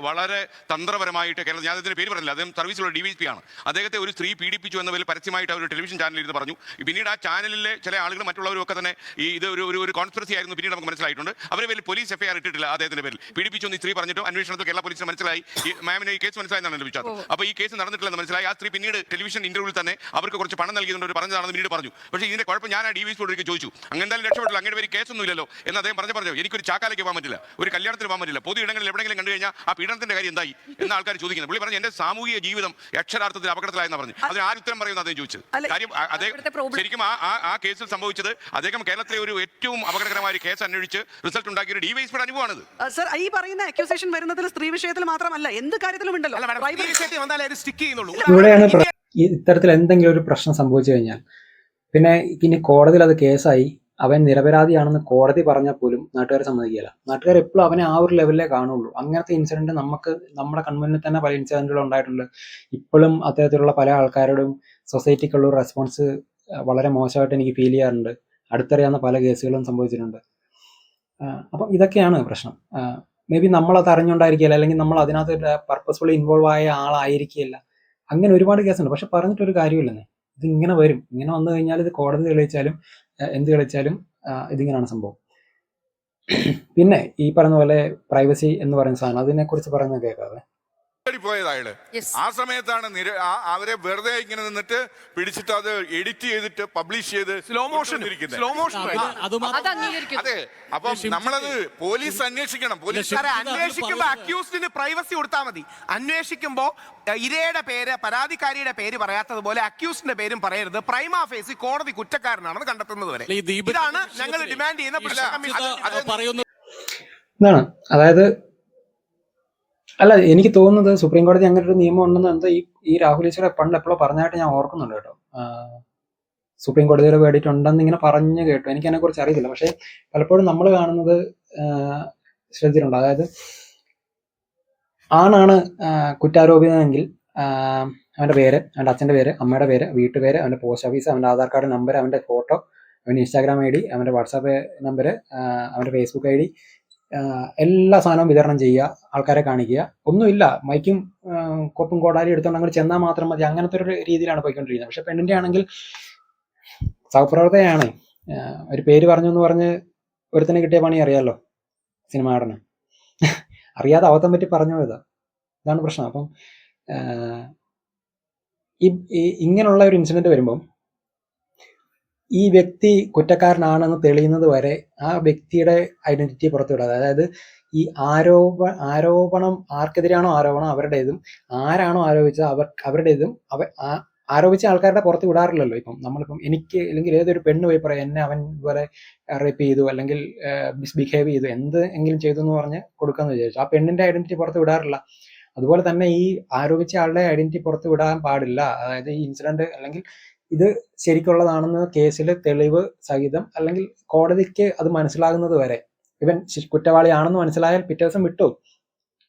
വളരെ തന്ത്രപരമായിട്ട് കേരളം ഞാൻ അതിന്റെ പേര് പറഞ്ഞില്ല അദ്ദേഹം സർവീസിലുള്ള ഡി വി പി ആണ്. അദ്ദേഹത്തെ ഒരു സ്ത്രീ പീഡിപ്പിച്ചു എന്ന പേരിൽ പരസ്യമായിട്ട് അവർ ടെലിവിഷൻ ചാനലിൽ ഇരുന്ന് പറഞ്ഞു. പിന്നീട് ആ ചാനലിലെ ചില ആളുകൾ മറ്റുള്ളവരൊക്കെ തന്നെ ഈ ഇത് ഒരു ഒരു ഒരു കോൺസ്പിറസി ആയിരുന്നു പിന്നീട് നമുക്ക് മനസ്സിലായിട്ടുണ്ട്. അവരെ പേരിൽ പോലീസ് എഫ്ഐആർ ഇട്ടിട്ടില്ല അദ്ദേഹത്തിന്റെ പേരിൽ. പീഡിപ്പിച്ചു എന്ന് സ്ത്രീ പറഞ്ഞിട്ട് അന്വേഷണത്തിൽ കേരള പോലീസിന് മനസ്സിലായി. ഈ മാമിന് ഈ കേസ് മനസ്സിലായെന്നാണ് എന്നാണ് വിശ്വാസം. അപ്പോൾ ഈ കേസ് നടന്നിട്ടില്ലെന്ന് മനസ്സിലായി. ആ സ്ത്രീ പിന്നീട് ടെലിവിഷൻ ഇന്റർവ്യൂവിൽ തന്നെ അവർക്ക് കുറച്ച് പണം നൽകിയതുകൊണ്ട് ഒരു പറഞ്ഞതാണെന്ന് പിന്നീട് പറഞ്ഞു. പക്ഷേ ഇതിന്റെ കുഴപ്പം ഞാൻ ആ ഡി വി ഒരിക്കൽ ചോദിച്ചു. അങ്ങനെ എന്തായാലും രക്ഷപ്പെട്ടില്ല. അങ്ങനെ പേര് കേസൊന്നും ഇല്ലല്ലോ എന്ന് അദ്ദേഹം പറഞ്ഞു പറഞ്ഞു. എനിക്കൊരു ചാക്കാലേക്ക് പോകാൻ പറ്റില്ല. ഒരു കല്യാണത്തിന് പോകാൻ പറ്റില്ല. പൊതു ഇടങ്ങളിൽ എവിടെയെങ്കിലും കണ്ടു കഴിഞ്ഞാൽ ആ പീഡനത്തിന്റെ കാര്യം എന്തായി? എന്ന ആൾക്കാർ ചോദിക്കുന്നത് പുള്ളി പറഞ്ഞു എന്റെ സാമൂഹിക ജീവിതം അക്ഷരാർത്ഥത്തിൽ അപകടത്തിലായെന്ന് പറഞ്ഞു. അതിന് ആര് ഉത്തരം പറയുന്നു അദ്ദേഹം ചോദിച്ചത് കാര്യം ആ- അദ്ദേഹം ശരിക്കും ആ ആ- കേസിൽ സംഭവിച്ചത് അദ്ദേഹം കേരളത്തിലെ ഒരു ഏറ്റവും അപകടകരമായ ഒരു കേസ് അന്വേഷിച്ച് റിസൾട്ട് ഉണ്ടാക്കിയ ഒരു ഡിവൈസ്പിയുടെ അനുഭവമാണിത്. ആ, സർ ഈ പറയുന്ന അക്യൂസേഷൻ വരുന്നതിൽ സ്ത്രീ വിഷയത്തിൽ മാത്രമല്ല എന്ത് കാര്യത്തിലും ഉണ്ടല്ലോ? ഇവിടെയാണ് ഇത്തരത്തിൽ എന്തെങ്കിലും ഒരു പ്രശ്നം സംഭവിച്ചു കഴിഞ്ഞാൽ പിന്നെ ഇനി കോടതിയിൽ അത് കേസായി. അവൻ നിരപരാധിയാണെന്ന് കോടതി പറഞ്ഞാൽ പോലും നാട്ടുകാർ സമ്മതിക്കില്ല നാട്ടുകാർ എപ്പോഴും അവനെ ആ ഒരു ലെവലിലേ കാണുള്ളൂ. അങ്ങനത്തെ ഇൻസിഡന്റ് നമുക്ക് നമ്മുടെ കൺമുന്നിൽ തന്നെ പല ഇൻസിഡന്റുകൾ ഉണ്ടായിട്ടുണ്ട്. ഇപ്പോഴും അത്തരത്തിലുള്ള പല ആൾക്കാരോടും സൊസൈറ്റിക്കുള്ള റെസ്പോൺസ് വളരെ മോശമായിട്ട് എനിക്ക് ഫീൽ ചെയ്യാറുണ്ട്. അടുത്തറിയാവുന്ന പല കേസുകളും സംഭവിച്ചിട്ടുണ്ട്. അപ്പം ഇതൊക്കെയാണ് പ്രശ്നം. മേ ബി നമ്മളത് അറിഞ്ഞുകൊണ്ടായിരിക്കില്ല അല്ലെങ്കിൽ നമ്മൾ അതിനകത്ത് പർപ്പസ്ഫുള്ളി ഇൻവോൾവ് ആയ ആളായിരിക്കില്ല അങ്ങനെ ഒരുപാട് കേസുണ്ട്. പക്ഷെ പറഞ്ഞിട്ടൊരു കാര്യമില്ലെന്നേ ഇത് ഇങ്ങനെ വരും. ഇങ്ങനെ വന്നു കഴിഞ്ഞാൽ ഇത് കോടതി തെളിയിച്ചാലും എന്ത് കളിച്ചാലും ഇതിങ്ങനെയാണ് സംഭവം. പിന്നെ ഈ പറഞ്ഞ പോലെ പ്രൈവസി എന്ന് പറയുന്ന സാധനം അതിനെക്കുറിച്ച് പറയുന്നത് കേൾക്കാവേ. പോയത് അയാൾ ആ സമയത്താണ് നിര- അവരെ വെറുതെ ഇങ്ങനെ നിന്നിട്ട് പിടിച്ചിട്ട് അത് എഡിറ്റ് ചെയ്തിട്ട് പബ്ലിഷ് ചെയ്ത് സ്ലോ മോഷൻ. സ്ലോ മോഷൻ അത് അപ്പൊ നമ്മളത് പോലീസ് അന്വേഷിക്കണം. പോലീസ് സാറേ അന്വേഷിക്കുമ്പോ അക്യൂസ്ഡിന് പ്രൈവസി കൊടുത്താൽ മതി. അന്വേഷിക്കുമ്പോ ഇരയുടെ പേര് പരാതിക്കാരിയുടെ പേര് പറയാത്തതുപോലെ അക്യൂസ്ഡിന്റെ പേരും പറയരുത്. പ്രൈമ ഫേസ് കോടതി കുറ്റക്കാരനാണെന്ന് കണ്ടെത്തുന്നത് വരെ. ഇതാണ് ഞങ്ങൾ ഡിമാൻഡ് ചെയ്യുന്ന അതായത് അല്ല എനിക്ക് തോന്നുന്നത് സുപ്രീം കോടതി അങ്ങനെ ഒരു നിയമം ഉണ്ടെന്ന് എന്താ ഈ ഈ രാഹുൽ ഈശ്വര പണ്ട് എപ്പോഴും പറഞ്ഞായിട്ട് ഞാൻ ഓർക്കുന്നുണ്ട് കേട്ടോ. സുപ്രീം കോടതിയുടെ വേണ്ടിയിട്ട് ഉണ്ടെന്ന് ഇങ്ങനെ പറഞ്ഞു കേട്ടു. എനിക്ക് അതിനെ കുറിച്ച് അറിയില്ല പക്ഷെ പലപ്പോഴും നമ്മൾ കാണുന്നത് ശ്രദ്ധിച്ചിട്ടുണ്ട്. അതായത് ആണാണ് കുറ്റാരോപിതമെങ്കിൽ അവന്റെ പേര് അവന്റെ അച്ഛന്റെ പേര് അമ്മയുടെ പേര് വീട്ടുപേര് അവന്റെ പോസ്റ്റ് ഓഫീസ് അവന്റെ ആധാർ കാർഡ് നമ്പർ അവന്റെ ഫോട്ടോ അവന്റെ ഇൻസ്റ്റാഗ്രാം ഐ ഡി അവന്റെ വാട്സാപ്പ് നമ്പർ അവന്റെ ഫേസ്ബുക്ക് ഐ ഡി എല്ലാ സാധനവും വിതരണം ചെയ്യുക ആൾക്കാരെ കാണിക്കുക. ഒന്നുമില്ല മൈക്കും കൊപ്പും കോടാലി എടുത്തോണ്ട് അങ്ങോട്ട് ചെന്നാൽ മാത്രം മതി. അങ്ങനത്തെ ഒരു രീതിയിലാണ് പോയിക്കൊണ്ടിരിക്കുന്നത്. പക്ഷെ പെണ്ണിന്റെ ആണെങ്കിൽ സഹപ്രവർത്തകയാണ് ഒരു പേര് പറഞ്ഞു എന്ന് പറഞ്ഞ് ഒരുത്തനെ കിട്ടിയ പണി അറിയാമല്ലോ സിനിമ നടന് അറിയാതെ അവത്തം പറ്റി പറഞ്ഞു പോയതാ ഇതാണ് പ്രശ്നം. അപ്പം ഇങ്ങനെയുള്ള ഒരു ഇൻസിഡന്റ് വരുമ്പം ഈ വ്യക്തി കുറ്റക്കാരനാണെന്ന് തെളിയുന്നത് വരെ ആ വ്യക്തിയുടെ ഐഡന്റിറ്റി പുറത്തുവിടാതെ അതായത് ഈ ആരോപ ആരോപണം ആർക്കെതിരെയാണോ ആരോപണം അവരുടേതും ആരാണോ ആരോപിച്ചത് അവർ അവരുടേതും അവ ആരോപിച്ച ആൾക്കാരുടെ പുറത്ത് വിടാറില്ലല്ലോ. ഇപ്പം നമ്മളിപ്പം എനിക്ക് അല്ലെങ്കിൽ ഏതൊരു പെണ്ണ് പോയി പറയാം എന്നെ അവൻ ഇതുപോലെ റേപ്പ് ചെയ്തു അല്ലെങ്കിൽ മിസ്ബിഹേവ് ചെയ്തു എന്ത് എങ്കിലും ചെയ്തു എന്ന് പറഞ്ഞ് കൊടുക്കാന്ന് വിചാരിച്ചു. ആ പെണ്ണിന്റെ ഐഡന്റിറ്റി പുറത്ത് വിടാറില്ല. അതുപോലെ തന്നെ ഈ ആരോപിച്ച ആളുടെ ഐഡന്റിറ്റി പുറത്ത് വിടാൻ പാടില്ല. അതായത് ഈ ഇൻസിഡന്റ് അല്ലെങ്കിൽ ഇത് ശരിക്കുള്ളതാണെന്ന കേസിൽ തെളിവ് സഹിതം അല്ലെങ്കിൽ കോടതിക്ക് അത് മനസ്സിലാകുന്നത് വരെ. ഇവൻ കുറ്റവാളിയാണെന്ന് മനസ്സിലായാൽ പിറ്റേ ദിവസം വിട്ടു.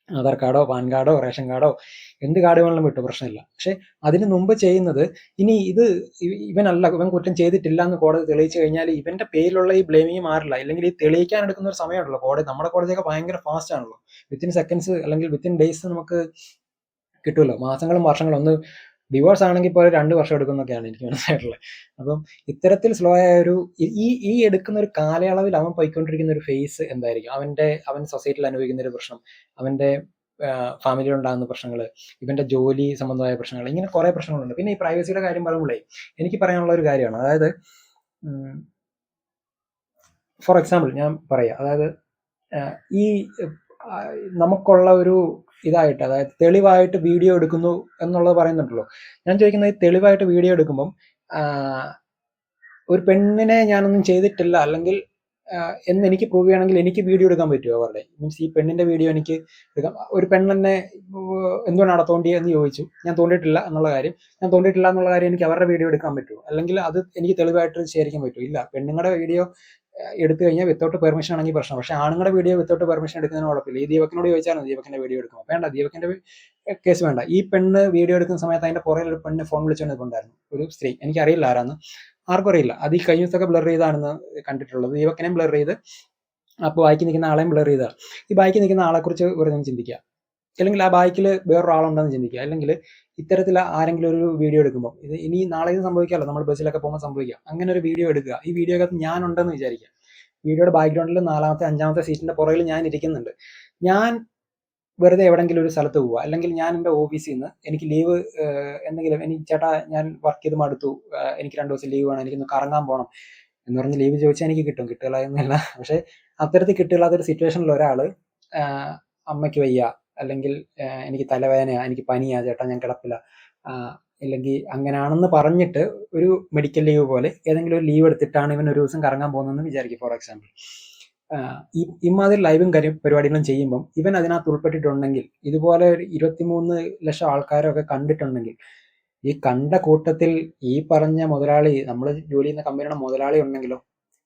ആധാർ കാർഡോ പാൻ കാർഡോ റേഷൻ കാർഡോ എന്ത് കാർഡ് വേണമെങ്കിലും വിട്ടു. പ്രശ്നമില്ല. പക്ഷെ അതിന് മുമ്പ് ചെയ്യുന്നത് ഇനി ഇത് ഇവനല്ല. ഇവൻ കുറ്റം ചെയ്തിട്ടില്ല എന്ന് കോടതി തെളിയിച്ചു കഴിഞ്ഞാൽ ഇവന്റെ പേരിലുള്ള ഈ ബ്ലെയിമിങ് മാറില്ല. അല്ലെങ്കിൽ ഈ തെളിയിക്കാൻ എടുക്കുന്ന ഒരു സമയമുണ്ടല്ലോ. കോടതി നമ്മുടെ കോടതിയൊക്കെ ഭയങ്കര ഫാസ്റ്റ് ആണല്ലോ. വിത്തിൻ സെക്കൻഡ്സ് അല്ലെങ്കിൽ വിത്തിൻ ഡേയ്സ് നമുക്ക് കിട്ടുമല്ലോ മാസങ്ങളും വർഷങ്ങളും ഒന്ന് ഡിവോഴ്സ് ആണെങ്കിൽ ഇപ്പോൾ രണ്ട് വർഷം എടുക്കുന്നൊക്കെയാണ് എനിക്ക് മനസ്സിലായിട്ടുള്ളത്. അപ്പം ഇത്തരത്തിൽ സ്ലോ ആയ ഒരു ഈ- ഈ എടുക്കുന്ന ഒരു കാലയളവിൽ അവൻ പോയിക്കൊണ്ടിരിക്കുന്ന ഒരു ഫേസ് എന്തായിരിക്കും? അവന്റെ അവൻ സൊസൈറ്റിയിൽ അനുഭവിക്കുന്ന ഒരു പ്രശ്നം അവന്റെ ഫാമിലിയിൽ ഉണ്ടാകുന്ന പ്രശ്നങ്ങൾ ഇവന്റെ ജോലി സംബന്ധമായ പ്രശ്നങ്ങൾ ഇങ്ങനെ കുറേ പ്രശ്നങ്ങളുണ്ട്. പിന്നെ ഈ പ്രൈവസിയുടെ കാര്യം പറയുമ്പോഴേ എനിക്ക് പറയാനുള്ള ഒരു കാര്യമാണ്. അതായത് ഫോർ എക്സാമ്പിൾ ഞാൻ പറയാം. അതായത് ഈ നമുക്കുള്ള ഒരു ഇതായിട്ട് അതായത് തെളിവായിട്ട് വീഡിയോ എടുക്കുന്നു എന്നുള്ളത് പറയുന്നുണ്ടല്ലോ. ഞാൻ ചോദിക്കുന്നത് തെളിവായിട്ട് വീഡിയോ എടുക്കുമ്പം ഒരു പെണ്ണിനെ ഞാനൊന്നും ചെയ്തിട്ടില്ല അല്ലെങ്കിൽ എന്ന് എനിക്ക് പ്രൂവ് ചെയ്യണമെങ്കിൽ എനിക്ക് വീഡിയോ എടുക്കാൻ പറ്റുമോ അവരുടെ? മീൻസ് ഈ പെണ്ണിന്റെ വീഡിയോ എനിക്ക് എടുക്കാം ഒരു പെണ്ണെന്നെ എന്തുകൊണ്ടാണ് തോണ്ടിയത് എന്ന് ചോദിച്ചു. ഞാൻ തോണ്ടിയിട്ടില്ല എന്നുള്ള കാര്യം ഞാൻ തോണ്ടിയിട്ടില്ല എന്നുള്ള കാര്യം എനിക്ക് അവരുടെ വീഡിയോ എടുക്കാൻ പറ്റുമോ? അല്ലെങ്കിൽ അത് എനിക്ക് തെളിവായിട്ട് ശേഖരിക്കാൻ പറ്റുമോ? ഇല്ല പെണ്ണുങ്ങളുടെ വീഡിയോ എടുത്തു കഴിഞ്ഞാൽ വിത്തൗട്ട് പെർമിഷൻ ആണെങ്കിൽ പ്രശ്നം പക്ഷേ ആണുങ്ങളുടെ വീഡിയോ വിത്തൗട്ട് പെർമിഷൻ എടുക്കുന്നതിന് കുഴപ്പമില്ല. ഈ ദീപക്കിനോട് ചോദിച്ചാൽ ദീപക്കിന്റെ വീഡിയോ എടുക്കുമോ വേണ്ട ദീപക്കിന്റെ കേസ് വേണ്ട. ഈ പെണ്ണ് വീഡിയോ എടുക്കുന്ന സമയത്ത് അതിന്റെ പുറകിൽ ഒരു പെണ്ണ് ഫോൺ വിളിച്ചുകൊണ്ട് നിൽപ്പുണ്ടായിരുന്നു ഒരു സ്ത്രീ. എനിക്കറിയില്ല ആരാന്ന്. ആർക്കും അറിയില്ല. അത് ഈ കഴിഞ്ഞ ദിവസമൊക്കെ ബ്ലർ ചെയ്താണെന്ന് കണ്ടിട്ടുള്ളത്. ദീപക്കിനെയും ബ്ലർ ചെയ്ത് അപ്പോൾ ബാക്കി നിൽക്കുന്ന ആളെയും ബ്ലർ ചെയ്താണ് ഈ ബാക്കി നിൽക്കുന്ന ആളെക്കുറിച്ച് ഒന്ന് ചിന്തിക്കുക. അല്ലെങ്കിൽ ആ ബാക്കിൽ വേറൊരാളുണ്ടെന്ന് ചിന്തിക്കുക. അല്ലെങ്കിൽ ഇത്തരത്തിൽ ആരെങ്കിലും ഒരു വീഡിയോ എടുക്കുമ്പോൾ ഇത് ഇനി നാളെ ഇത് സംഭവിക്കാമല്ലോ നമ്മൾ ബസ്സിലൊക്കെ പോകുമ്പോൾ സംഭവിക്കാം. അങ്ങനെ ഒരു വീഡിയോ എടുക്കുക. ഈ വീഡിയോ അകത്ത് ഞാൻ ഉണ്ടെന്ന് വിചാരിക്കുക വീഡിയോയുടെ ബാക്ക്ഗ്രൗണ്ടിൽ നാലാമത്തെ അഞ്ചാമത്തെ സീറ്റിന്റെ പുറകിൽ ഞാൻ ഇരിക്കുന്നുണ്ട്. ഞാൻ വെറുതെ എവിടെങ്കിലും ഒരു സ്ഥലത്ത് പോവുക. അല്ലെങ്കിൽ ഞാൻ എന്റെ ഓഫീസിൽ നിന്ന് എനിക്ക് ലീവ് എന്തെങ്കിലും എനിക്ക് ചേട്ടാ ഞാൻ വർക്ക് ചെയ്ത് മടുത്തു. എനിക്ക് രണ്ട് ദിവസം ലീവ് വേണം. എനിക്കൊന്ന് കറങ്ങാൻ പോകണം എന്ന് പറഞ്ഞ് ലീവ് ചോദിച്ചാൽ എനിക്ക് കിട്ടും. കിട്ടില്ല എന്നല്ല പക്ഷേ അത്തരത്തിൽ കിട്ടുകയില്ലാത്തൊരു സിറ്റുവേഷനിൽ ഒരാൾ അമ്മയ്ക്ക് വയ്യ. അല്ലെങ്കിൽ എനിക്ക് തലവേദനയാ എനിക്ക് പനിയാ ചേട്ടാ ഞാൻ കിടപ്പില്ല അല്ലെങ്കിൽ അങ്ങനെയാണെന്ന് പറഞ്ഞിട്ട് ഒരു മെഡിക്കൽ ലീവ് പോലെ ഏതെങ്കിലും ഒരു ലീവ് എടുത്തിട്ടാണ് ഇവൻ ഒരു ദിവസം കറങ്ങാൻ പോകുന്നതെന്ന് വിചാരിക്കും ഫോർ എക്സാമ്പിൾ ഈ ഇമാതിരി ലൈവും കാര്യം പരിപാടികളും ചെയ്യുമ്പം ഇവൻ അതിനകത്ത് ഉൾപ്പെട്ടിട്ടുണ്ടെങ്കിൽ ഇതുപോലെ ഒരു ഇരുപത്തിമൂന്ന് ലക്ഷം ആൾക്കാരൊക്കെ കണ്ടിട്ടുണ്ടെങ്കിൽ ഈ കണ്ട കൂട്ടത്തിൽ ഈ പറഞ്ഞ മുതലാളി നമ്മൾ ജോലി ചെയ്യുന്ന കമ്പനിയുടെ മുതലാളി ഉണ്ടെങ്കിലോ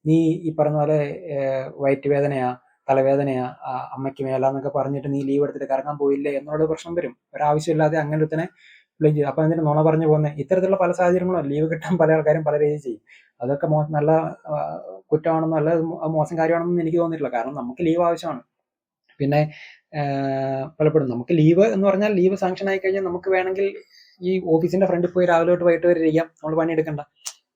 നീ ഈ പറഞ്ഞ പോലെ വയറ്റുവേദനയാണ് വയറ്റ് വേദനയാ തലവേദനയാ അമ്മയ്ക്ക് മേലാന്നൊക്കെ പറഞ്ഞിട്ട് നീ ലീവ് എടുത്തിട്ട് കറങ്ങാൻ പോയില്ലേ എന്നുള്ള പ്രശ്നം വരും. ഒരാവശ്യമില്ലാതെ അങ്ങനെ തന്നെ പ്ലേ ചെയ്യും. അപ്പൊ എന്തിനാ നുണ പറഞ്ഞു പോകുന്നത് ഇത്തരത്തിലുള്ള പല സാഹചര്യങ്ങളും ലീവ് കിട്ടാൻ പല ആൾക്കാരും പല രീതിയിൽ ചെയ്യും. അതൊക്കെ നല്ല ആ, നല്ല മോശം കാര്യമാണെന്നൊന്നും എനിക്ക് തോന്നിയിട്ടില്ല. കാരണം നമുക്ക് ലീവ് ആവശ്യമാണ്. പിന്നെ പലപ്പോഴും നമുക്ക് ലീവ് എന്ന് പറഞ്ഞാൽ ലീവ് സാങ്ഷൻ ആയി കഴിഞ്ഞാൽ നമുക്ക് വേണമെങ്കിൽ ഈ ഓഫീസിന്റെ ഫ്രണ്ടിൽ പോയി രാവിലെ തൊട്ട് വൈകിട്ട് വരെ ഇരിക്കാം. നമ്മൾ പണിയെടുക്കണ്ട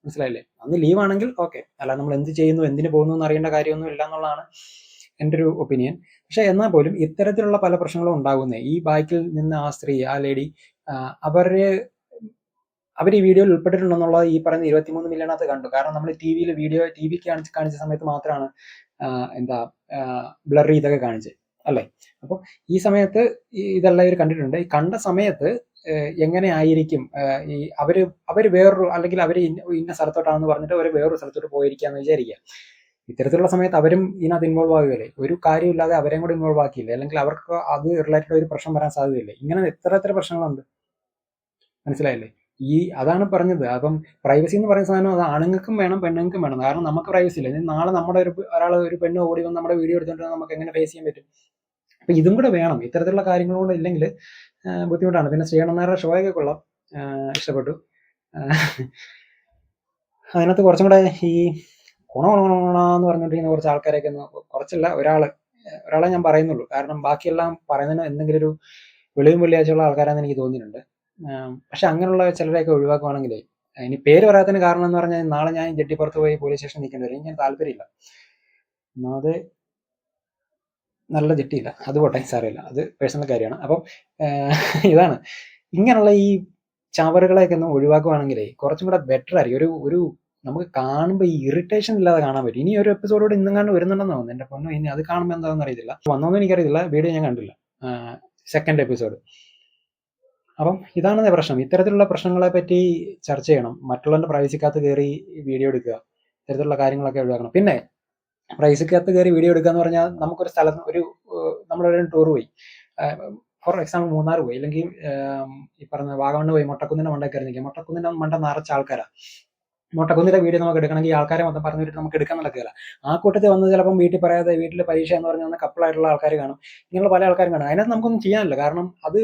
മനസ്സിലായില്ലേ? അന്ന് ലീവ് ആണെങ്കിൽ ഓക്കെ അല്ല നമ്മൾ എന്ത് ചെയ്യുന്നു എന്തിനു പോകുന്നു എന്ന് അറിയേണ്ട കാര്യമൊന്നും ഇല്ല എന്നുള്ളതാണ് എന്റെ ഒരു ഒപ്പീനിയൻ പക്ഷെ എന്നാൽ പോലും ഇത്തരത്തിലുള്ള പല പ്രശ്നങ്ങളും ഉണ്ടാകുന്നേ. ഈ ബൈക്കിൽ നിന്ന് ആ സ്ത്രീ ആ ലേഡി അവരെ അവർ ഈ വീഡിയോയിൽ ഉൾപ്പെട്ടിട്ടുണ്ടെന്നുള്ളത് ഈ പറയുന്ന ഇരുപത്തിമൂന്ന് മില്യണകത്ത് കണ്ടു. കാരണം നമ്മൾ ടി വിയിൽ വീഡിയോ ടി വി കാണിച്ച് കാണിച്ച സമയത്ത് മാത്രമാണ് എന്താ ബ്ലർ ചെയ്തൊക്കെ കാണിച്ചത് അല്ലേ? അപ്പോൾ ഈ സമയത്ത് ഇതെല്ലാം ഇവർ കണ്ടിട്ടുണ്ട്. ഈ കണ്ട സമയത്ത് എങ്ങനെ ആയിരിക്കും? ഈ അവർ അവർ വേറൊരു അല്ലെങ്കിൽ അവർ ഇന്ന സ്ഥലത്തോട്ടാണെന്ന് പറഞ്ഞിട്ട് അവർ വേറൊരു സ്ഥലത്തോട്ട് പോയിരിക്കാന്ന് വിചാരിക്കുക. ഇത്തരത്തിലുള്ള സമയത്ത് അവരും ഇതിനകത്ത് ഇൻവോൾവ് ആകുകയല്ലേ ഒരു കാര്യമില്ലാതെ അവരെയും കൂടെ ഇൻവോൾവ് ആക്കിയില്ലേ? അല്ലെങ്കിൽ അവർക്ക് അത് റിലേറ്റഡ് ഒരു പ്രശ്നം വരാൻ സാധ്യതയില്ലേ? ഇങ്ങനെ എത്ര എത്ര പ്രശ്നങ്ങളുണ്ട്? മനസ്സിലായില്ലേ? ഈ അതാണ് പറഞ്ഞത്. അപ്പം പ്രൈവസി എന്ന് പറയുന്ന സാധനം അത് ആണുങ്ങൾക്കും വേണം പെണ്ണുങ്ങൾക്കും വേണം. കാരണം നമുക്ക് പ്രൈവസി ഇല്ല. നാളെ നമ്മുടെ ഒരു ഒരാൾ ഒരു പെണ്ണ് ഓടി വന്ന് നമ്മുടെ വീഡിയോ എടുത്തുകൊണ്ട് നമുക്ക് എങ്ങനെ ഫേസ് ചെയ്യാൻ പറ്റും? അപ്പൊ ഇതും കൂടെ വേണം. ഇത്തരത്തിലുള്ള കാര്യങ്ങൾ കൂടെ ഇല്ലെങ്കിൽ ബുദ്ധിമുട്ടാണ്. പിന്നെ ശ്രീകണ്ണന്മാരുടെ ഷോയൊക്കെ കൊള്ളാം. ഇഷ്ടപ്പെട്ടു. അതിനകത്ത് കുറച്ചും കൂടെ ഈ ഗുണ എന്ന് പറഞ്ഞുകൊണ്ടിരിക്കുന്ന കുറച്ച് ആൾക്കാരൊക്കെ ഒന്ന് കുറച്ചല്ല ഒരാൾ ഒരാളെ ഞാൻ പറയുന്നുള്ളൂ. കാരണം ബാക്കിയെല്ലാം പറയുന്നതിന് എന്തെങ്കിലും ഒരു വെളിയും വെള്ളിയാഴ്ചയുള്ള ആൾക്കാരാണെന്ന് എനിക്ക് തോന്നിയിട്ടുണ്ട്. പക്ഷെ അങ്ങനെയുള്ള ചിലരെയൊക്കെ ഒഴിവാക്കുവാണെങ്കിലേ ഇനി പേര് പറയാത്തതിന് കാരണം എന്ന് പറഞ്ഞാൽ നാളെ ഞാൻ ജെട്ടിപ്പുറത്ത് പോയി പോലീസ് സ്റ്റേഷൻ നിൽക്കേണ്ടി വരും. എനിക്ക് താല്പര്യമില്ല. ഒന്നാമത് നല്ല ജെട്ടിയില്ല. അത് പോട്ടെ സാറിയില്ല അത് പേഴ്സണൽ കാര്യമാണ്. അപ്പം ഇതാണ്. ഇങ്ങനെയുള്ള ഈ ചവറുകളെയൊക്കെ ഒന്ന് ഒഴിവാക്കുവാണെങ്കിലേ കുറച്ചും കൂടെ ബെറ്റർ ആയിരിക്കും. ഒരു ഒരു നമുക്ക് കാണുമ്പോൾ ഈ ഇറിറ്റേഷൻ ഇല്ലാതെ കാണാൻ പറ്റും. ഇനി ഒരു എപ്പിസോഡോട് ഇന്നും കണ്ട് വരുന്നുണ്ടെന്ന് തോന്നുന്നു. എന്റെ പൊന്നു ഇനി അത് കാണുമ്പോൾ എന്താണെന്ന് അറിയത്തില്ല. വന്നോന്നും എനിക്കറിയില്ല വീഡിയോ ഞാൻ കണ്ടില്ല. സെക്കൻഡ് എപ്പിസോഡ് അപ്പം ഇതാണ് പ്രശ്നം. ഇത്തരത്തിലുള്ള പ്രശ്നങ്ങളെ പറ്റി ചർച്ച ചെയ്യണം. മറ്റുള്ളവരുടെ പ്രൈവസിക്കകത്ത് കയറി വീഡിയോ എടുക്കുക. ഇത്തരത്തിലുള്ള കാര്യങ്ങളൊക്കെ ഒഴിവാക്കണം. പിന്നെ പ്രൈവസിക്കകത്ത് കയറി വീഡിയോ എടുക്കുക എന്ന് പറഞ്ഞാൽ നമുക്കൊരു സ്ഥലത്ത് ഒരു നമ്മളൊരു ടൂർ പോയി. ഫോർ എക്സാമ്പിൾ മൂന്നാർ പോയി. അല്ലെങ്കിൽ ഈ പറഞ്ഞ വാഗമണ്ണ് പോയി. മൊട്ടക്കുന്നിന്റെ മണ്ടയിൽ കയറി നിൽക്കുക. മൊട്ടക്കുന്നിന്റെ മണ്ട നിറച്ച ആൾക്കാരാ. മൊട്ടക്കുന്നിന്റെ വീഡിയോ നമുക്ക് എടുക്കണമെങ്കിൽ ആൾക്കാരെ മൊത്തം പറഞ്ഞു വിട്ടിട്ട് നമുക്ക് എടുക്കാൻ നടക്കില്ല ആ കൂട്ടത്തിൽ വന്ന് ചിലപ്പം വീട്ടിൽ പറയാതെ വീട്ടിൽ പരീക്ഷ എന്ന് പറഞ്ഞ് വന്ന കപ്പിളായിട്ടുള്ള ആൾക്കാർ കാണും. ഇങ്ങനെയുള്ള പല ആൾക്കാരും കാണും. അതിനകത്ത് നമുക്കൊന്നും ചെയ്യാനില്ല. കാരണം അത്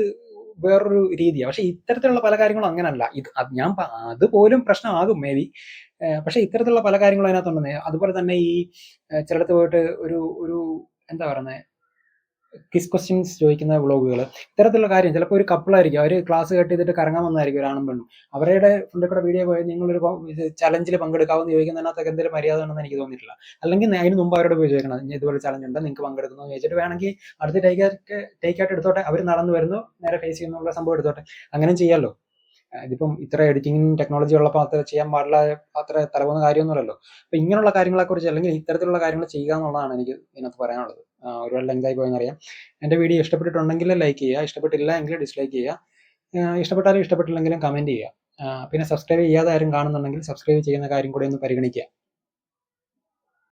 വേറൊരു രീതിയാണ് പക്ഷെ ഇത്തരത്തിലുള്ള പല കാര്യങ്ങളും അങ്ങനല്ല. ഇത് ഞാൻ അതുപോലും പ്രശ്നമാകും മേ ബി പക്ഷെ ഇത്തരത്തിലുള്ള പല കാര്യങ്ങളും അതിനകത്തുണ്ടെന്ന്. അതുപോലെ തന്നെ ഈ ചിലടത്ത് പോയിട്ട് ഒരു ഒരു എന്താ പറയുന്നത് കിസ് ക്വസ്റ്റ്യൻസ് ചോദിക്കുന്ന വ്ളോഗുകൾ ഇത്തരത്തിലുള്ള കാര്യം ചിലപ്പോൾ ഒരു കപ്പിളായിരിക്കും അവർ ക്ലാസ് കട്ട് ചെയ്തിട്ട് കറങ്ങാൻ വന്നായിരിക്കും ഒരാണും പെണ്ണും. അവരുടെ ഫുള്ളിൽ കൂടെ വീഡിയോ പോയി നിങ്ങളൊരു ചലഞ്ചിൽ പങ്കെടുക്കാവുന്ന ചോദിക്കുന്നതിനകത്തൊക്കെ എന്തെങ്കിലും മര്യാദ ഉണ്ടെന്ന് എനിക്ക് തോന്നിയിട്ടില്ല. അല്ലെങ്കിൽ അതിന് മുമ്പ് അവരോട് പോയി ചോദിക്കണം "ഇനി ഇതുപോലെ ചലഞ്ച് ഉണ്ട്? നിങ്ങൾക്ക് പങ്കെടുക്കുന്നു? ചോദിച്ചിട്ട് വേണമെങ്കിൽ അടുത്ത് ടേക്ക് ടേക്ക് ആയിട്ട് എടുത്തോട്ടെ. അവർ നടന്നു വരുന്നു നേരെ ഫേസ് ചെയ്യുന്നുള്ള സംഭവം എടുത്തോട്ടെ. അങ്ങനെ ചെയ്യാമല്ലോ ഇതിപ്പം ഇത്ര എഡിറ്റിംഗ് ടെക്നോളജി ഉള്ളപ്പോൾ അത്ര ചെയ്യാൻ പാടില്ല അത്ര തലപോകുന്ന കാര്യമൊന്നുമല്ലല്ലോ. അപ്പൊ ഇങ്ങനെയുള്ള കാര്യങ്ങളെക്കുറിച്ച് അല്ലെങ്കിൽ ഇത്തരത്തിലുള്ള കാര്യങ്ങൾ ചെയ്യുക എന്നുള്ളതാണ് എനിക്ക് ഇതിനകത്ത് പറയാനുള്ളത്. ഒരുപാട് ലെങ്തായി പോയെന്നറിയാം എന്റെ വീഡിയോ ഇഷ്ടപ്പെട്ടിട്ടുണ്ടെങ്കിൽ ലൈക്ക് ചെയ്യുക ഇഷ്ടപ്പെട്ടില്ല എങ്കിൽ ഡിസ്ലൈക്ക് ചെയ്യുക. ഇഷ്ടപ്പെട്ടാലും ഇഷ്ടപ്പെട്ടില്ലെങ്കിലും കമന്റ് ചെയ്യുക. പിന്നെ സബ്സ്ക്രൈബ് ചെയ്യാതെ ആരും കാണുന്നുണ്ടെങ്കിൽ സബ്സ്ക്രൈബ് ചെയ്യുന്ന കാര്യം കൂടി ഒന്ന് പരിഗണിക്കുക.